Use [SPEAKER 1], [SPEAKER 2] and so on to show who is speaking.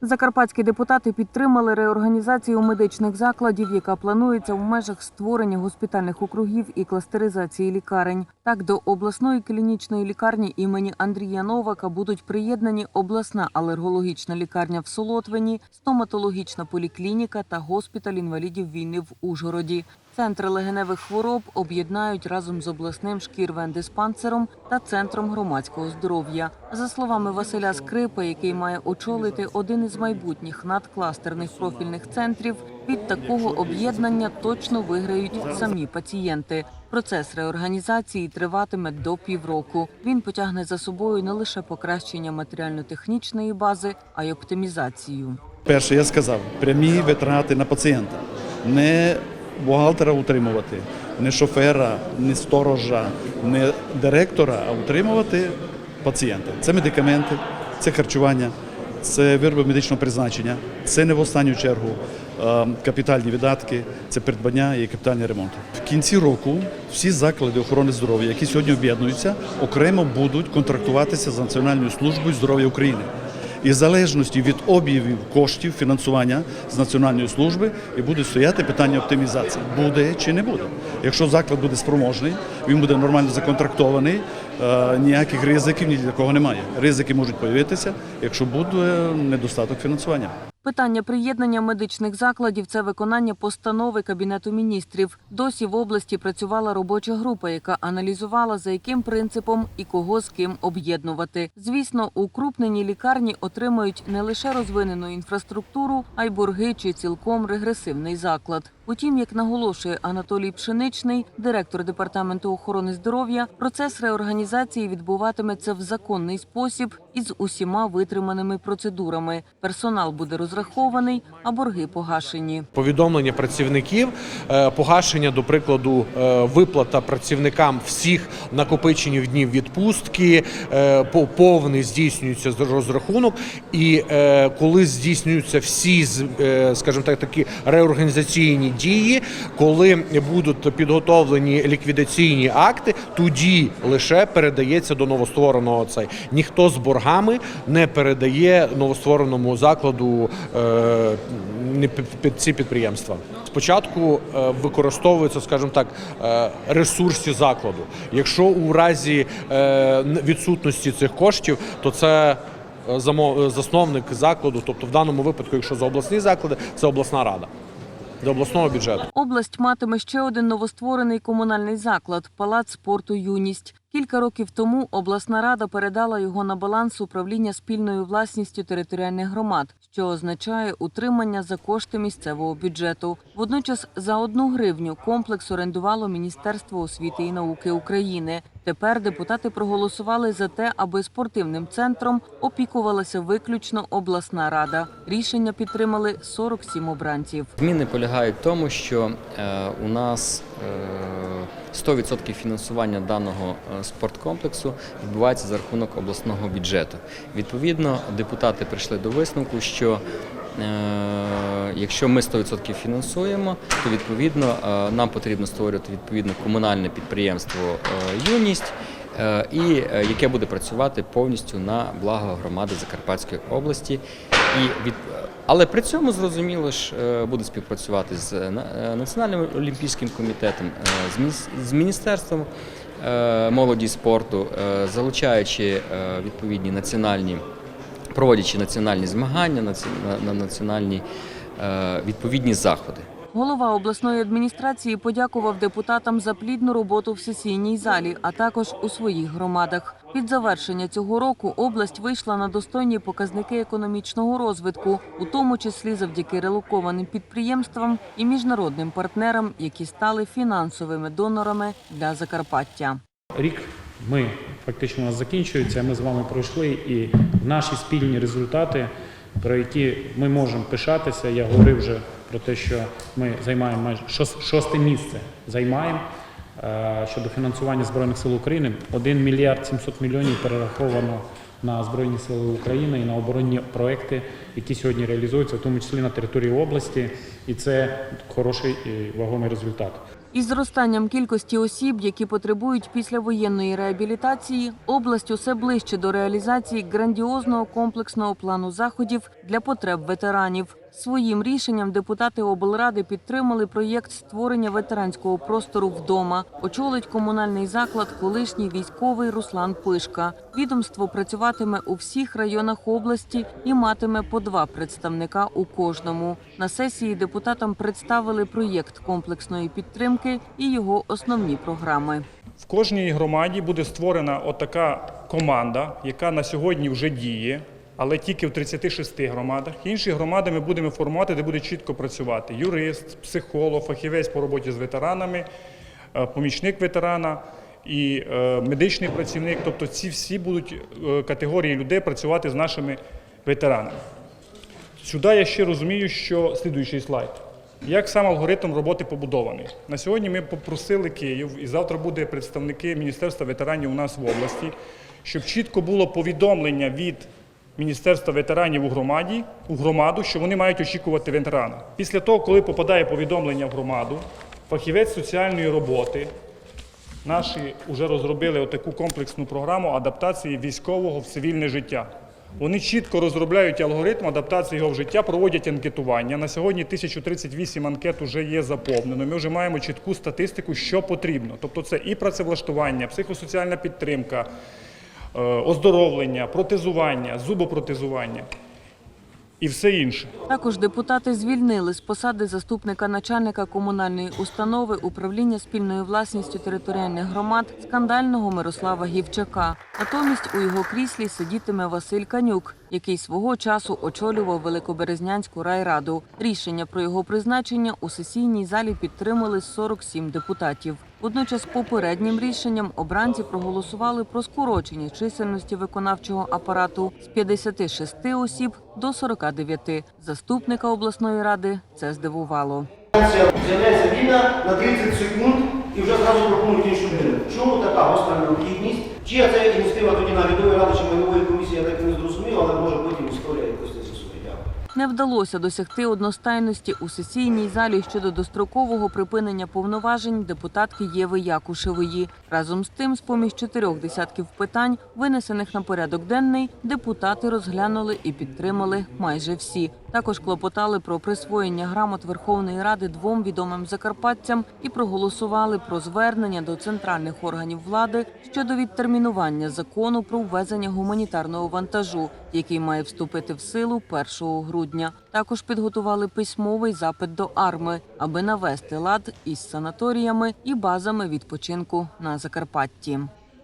[SPEAKER 1] Закарпатські депутати підтримали реорганізацію медичних закладів, яка планується в межах створення госпітальних округів і кластеризації лікарень. Так, до обласної клінічної лікарні імені Андрія Новака будуть приєднані обласна алергологічна лікарня в Солотвині, стоматологічна поліклініка та госпіталь інвалідів війни в Ужгороді. Центри легеневих хвороб об'єднають разом з обласним шкірвендиспансером та центром громадського здоров'я. За словами Василя Скрипа, який має очолити один із майбутніх надкластерних профільних центрів, від такого об'єднання точно виграють самі пацієнти. Процес реорганізації триватиме до півроку. Він потягне за собою не лише покращення матеріально-технічної бази, а й оптимізацію.
[SPEAKER 2] Перше, я сказав, прямі витрати на пацієнта. Не бухгалтера утримувати, не шофера, не сторожа, не директора, а утримувати пацієнта. Це медикаменти, це харчування, це вироби медичного призначення, це не в останню чергу е, капітальні видатки, це придбання і капітальний ремонт. В кінці року всі заклади охорони здоров'я, які сьогодні об'єднуються, окремо будуть контрактуватися з Національною службою здоров'я України. І в залежності від об'явів коштів фінансування з національної служби і буде стояти питання оптимізації. Буде чи не буде. Якщо заклад буде спроможний, він буде нормально законтрактований, е, ніяких ризиків ні для кого немає. Ризики можуть з'явитися, якщо буде недостаток фінансування.
[SPEAKER 1] Питання приєднання медичних закладів це виконання постанови Кабінету міністрів. Досі в області працювала робоча група, яка аналізувала за яким принципом і кого з ким об'єднувати. Звісно, укрупнені лікарні отримають не лише розвинену інфраструктуру, а й борги чи цілком регресивний заклад. Утім, як наголошує Анатолій Пшеничний, директор департаменту охорони здоров'я, процес реорганізації відбуватиметься в законний спосіб із усіма витриманими процедурами. Персонал буде розрахований, а борги погашені.
[SPEAKER 3] повідомлення працівників, е, погашення, до прикладу, е, виплата працівникам всіх накопиченів днів відпустки, е, по- повний здійснюється розрахунок. І коли здійснюються всі, скажімо так, такі реорганізаційні дії, коли будуть підготовлені ліквідаційні акти, тоді лише передається до новоствореного цей. Ніхто з боргами не передає новоствореному закладу е, ці підприємства. Спочатку е, використовуються, скажімо так, е, ресурси закладу. Якщо у разі е, відсутності цих коштів, то це засновник закладу, тобто в даному випадку, якщо за обласні заклади, це обласна рада до обласного бюджету.
[SPEAKER 1] Область матиме ще один новостворений комунальний заклад палац спорту Юність. Кілька років тому обласна рада передала його на баланс управління спільною власністю територіальних громад, що означає утримання за кошти місцевого бюджету. Водночас за одну гривню комплекс орендувало Міністерство освіти і науки України. Тепер депутати проголосували за те, аби спортивним центром опікувалася виключно обласна рада. Рішення підтримали 47 обранців.
[SPEAKER 4] Зміни полягають в тому, що е, у нас е, 100% фінансування даного е, спорткомплексу відбувається за рахунок обласного бюджету. Відповідно, депутати прийшли до висновку, що е, якщо ми 100% фінансуємо, то відповідно е, нам потрібно створювати відповідно комунальне підприємство юність. Е, І е, яке буде працювати повністю на благо громади Закарпатської області, і від але при цьому зрозуміло ж е, буде співпрацювати з е, на- е, Національним олімпійським комітетом, е, з міністерством е, молоді і спорту, е, залучаючи е, відповідні національні, проводячи національні змагання, на- на національні е, відповідні заходи.
[SPEAKER 1] Голова обласної адміністрації подякував депутатам за плідну роботу в сесійній залі, а також у своїх громадах. Під завершення цього року область вийшла на достойні показники економічного розвитку, у тому числі завдяки релокованим підприємствам і міжнародним партнерам, які стали фінансовими донорами для Закарпаття.
[SPEAKER 5] Рік ми фактично у нас закінчується. Ми з вами пройшли і наші спільні результати, про які ми можемо пишатися. Я говорив вже про те, що ми займаємо майже шос- шосте місце. Займаємо е, щодо фінансування збройних сил України. 1 мільярд 700 мільйонів перераховано на збройні сили України і на оборонні проекти, які сьогодні реалізуються, в тому числі на території області, і це хороший і вагомий результат.
[SPEAKER 1] Із зростанням кількості осіб, які потребують післявоєнної реабілітації, область усе ближче до реалізації грандіозного комплексного плану заходів для потреб ветеранів. Своїм рішенням депутати облради підтримали проєкт створення ветеранського простору вдома. Очолить комунальний заклад колишній військовий Руслан Пишка. Відомство працюватиме у всіх районах області і матиме по два представника у кожному. На сесії депутатам представили проєкт комплексної підтримки і його основні програми.
[SPEAKER 6] В кожній громаді буде створена отака команда, яка на сьогодні вже діє, але тільки в 36 громадах. Інші громади ми будемо формувати, де буде чітко працювати юрист, психолог, фахівець по роботі з ветеранами, е, помічник ветерана і е, медичний працівник. Тобто ці всі будуть е, категорії людей працювати з нашими ветеранами. Сюди я ще розумію, що слідуючий слайд. Як сам алгоритм роботи побудований? На сьогодні ми попросили Київ, і завтра буде представники Міністерства ветеранів у нас в області, щоб чітко було повідомлення від Міністерства ветеранів у громаді, у громаду, що вони мають очікувати ветерана. Після того, коли попадає повідомлення в громаду, фахівець соціальної роботи Наші вже розробили таку комплексну програму адаптації військового в цивільне життя. Вони чітко розробляють алгоритм адаптації його в життя, проводять анкетування. На сьогодні 1038 анкет вже є заповнено. Ми вже маємо чітку статистику, що потрібно. Тобто це і працевлаштування, психосоціальна підтримка, оздоровлення, протезування, зубопротезування і все інше.
[SPEAKER 1] Також депутати звільнили з посади заступника начальника комунальної установи управління спільною власністю територіальних громад скандального Мирослава Гівчака. Натомість у його кріслі сидітиме Василь Канюк, який свого часу очолював Великоберезнянську райраду. Рішення про його призначення у сесійній залі підтримали 47 депутатів. Водночас попереднім рішенням обранці проголосували про скорочення чисельності виконавчого апарату з 56 осіб до 49. Заступника обласної ради це здивувало.
[SPEAKER 7] З'являється війна на 30 секунд і вже зразу пропонують іншу людину. Чому така гостра необхідність? Чи це ініціатива тоді наглядової ради чи майнової комісії, я так і не зрозумів, але може потім історія якось це з'ясує.
[SPEAKER 1] Не вдалося досягти одностайності у сесійній залі щодо дострокового припинення повноважень депутатки Єви Якушевої. Разом з тим, з поміж чотирьох десятків питань, винесених на порядок денний, депутати розглянули і підтримали майже всі. Також клопотали про присвоєння грамот Верховної Ради двом відомим закарпатцям і проголосували про звернення до центральних органів влади щодо відтермінування закону про ввезення гуманітарного вантажу, який має вступити в силу 1 грудня. Також підготували письмовий запит до АРМИ, аби навести лад із санаторіями і базами відпочинку на Закарпатті.